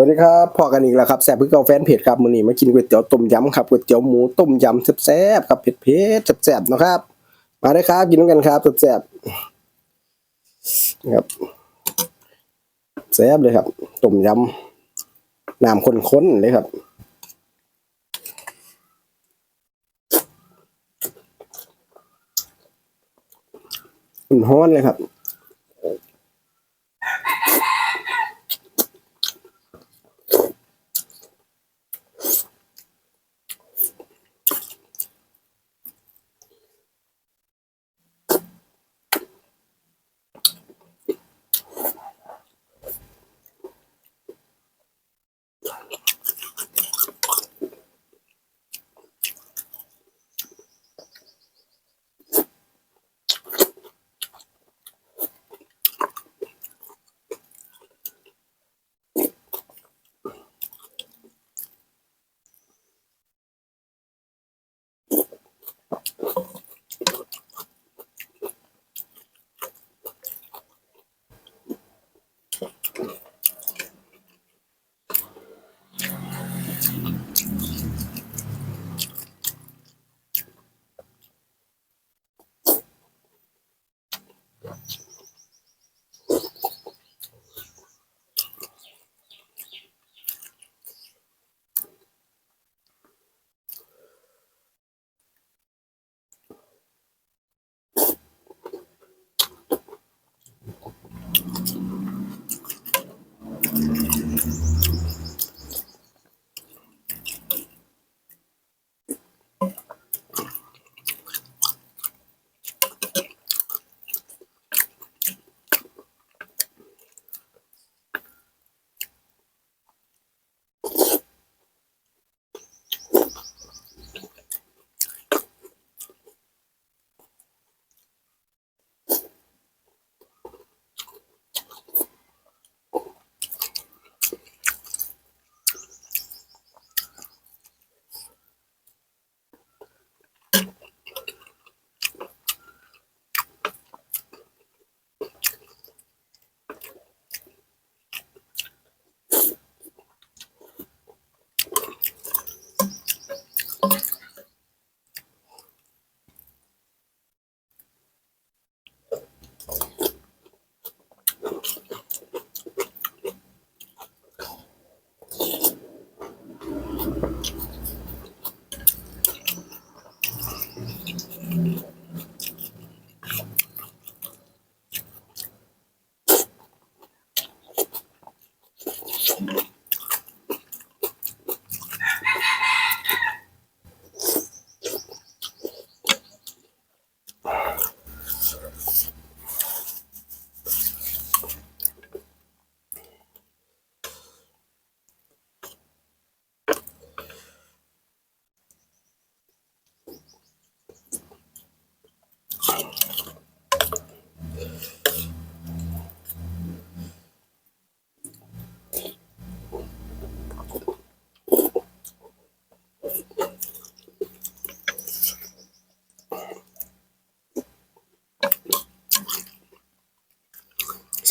วัสดีครับพอกันอีกแล้วครับแซ่บเพื่อเกาแฟนเพจครับมื้อนี้มากินก๋วยเตี๋ยวต้มยำครับก๋วยเตี๋ยวหมูต้มยำแซ่บๆครับเผ็ดๆแซ่บๆนะครับ มาได้ครับกินด้วยกันครับแซ่บๆนะครับแซ่บเลยครับต้มยำน้ำข้นๆเลยครับอุ่นฮ้อนเลยครับ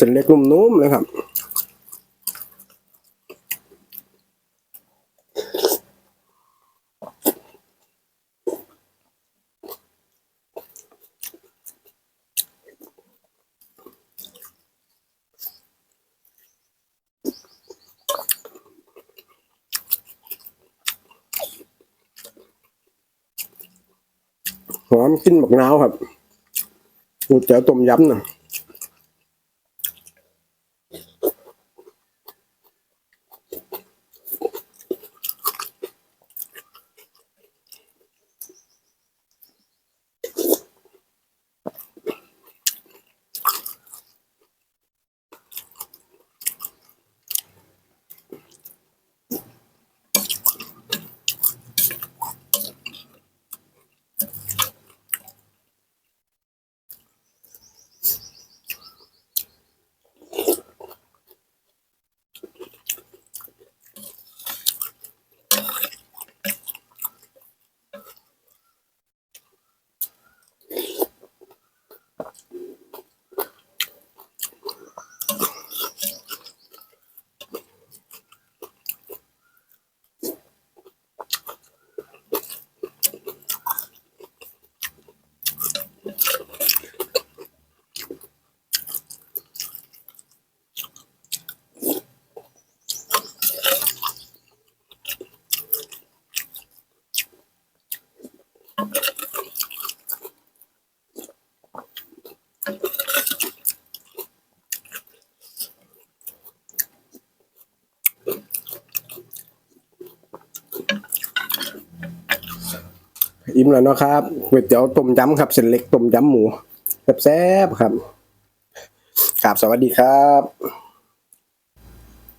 เส้นเล็กนุ่มๆเลยครับหอมกลินบักนาวครับก๋วยเตี๋ยวต้มยำนะ อิ่มแล้วเนาะครับก๋วยเตี๋ยวต้มยำครับเส้นเล็กต้มยำหมูแซ่บๆครับครับสวัสดีครับ